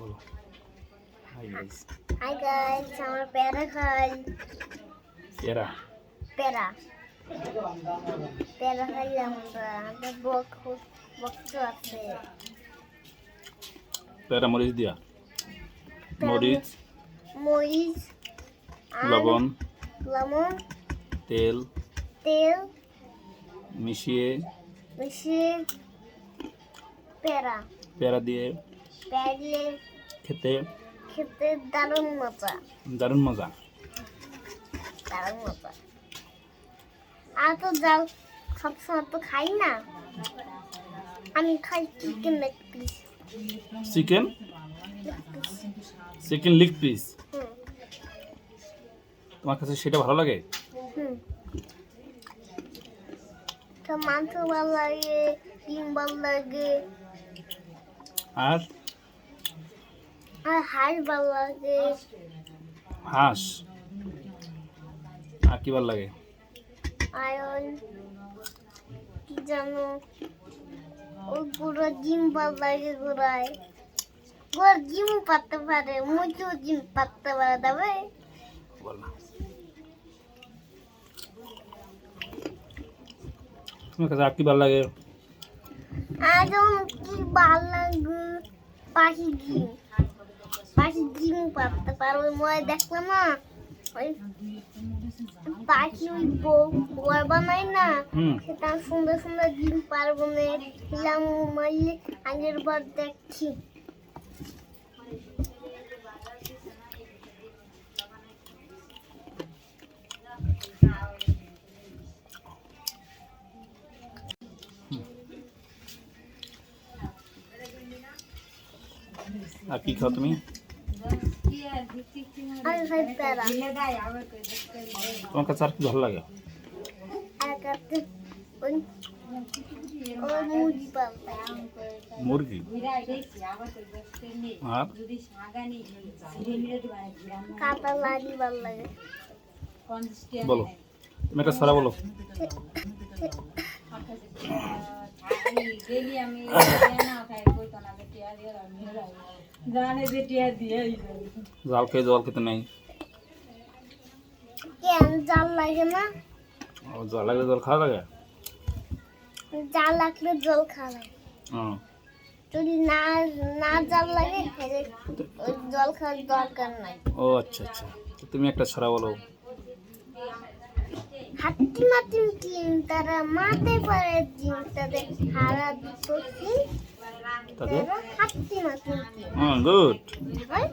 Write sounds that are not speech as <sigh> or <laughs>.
বলো। Hi guys hi guys আমরা পেয়ারা খাই। এরা পেয়ারা। পেয়ারা খাইলাম আমরা। বক বক্স আছে। পেরা মরিচ দিয়া? মরিচ? মরিচ লবণ? লবণ। তেল? তেল। মিশিয়ে? মিশিয়ে পেয়ারা পেয়ারা। পেয়ারা দিয়ে খেতে? খেতে দারুণ মজা। দারুণ মজা। দারুণ মজা। আর তো যাও সবসময় তো খাই না। আমি খাই chicken leg piece chicken chicken leg piece তোমার কাছে সেটা ভালো লাগে? মাংস ভালো লাগে ডিম ভালো লাগে। আর? হাঁস আর কি ভালো লাগে? আয়ন কি জানো? ওই পুরো জিম ভালো লাগে ঘোরায়। গোর জিম পাততে পারে মুচু জিম পাততে পারে তবে তোমার কাছে আর কি ভালো লাগে? একদম কি ভালো লাগে? পাখি জিম। জিম পাততে পারে ময় দেখলাম না ওই পাখি ওই বর বানায় না সেটা সুন্দর সুন্দর ডিম পারব না দিলাম মারলে আগের বার দেখছি আর কি খাও তুমি আর খাই প্যারা তোমার কাছে আর কি ভালো লাগে? আর কাছে ওই ওই মুরগি? পাল্টা মুরগি আর কাটা লাড়ি ভালো লাগে বলো তুমি একটা ছড়া বলো <laughs> জাল খেয়ে জল খেতে নেই। কেন জাল লাগে না? ও জল লাগলে জল খাওয়া লাগে? জাল লাগলে জল খাওয়া লাগে। যদি না না জাল লাগে জল খাওয়ার দরকার নাই। ও আচ্ছা আচ্ছা। তো তুমি একটা ছড়া বলো। হাতি মাতিম তিন তারা মাতে পারে তিন তাদের হারা দুটো তাদের? তারা হাতি মাতিম হুম গুড হয়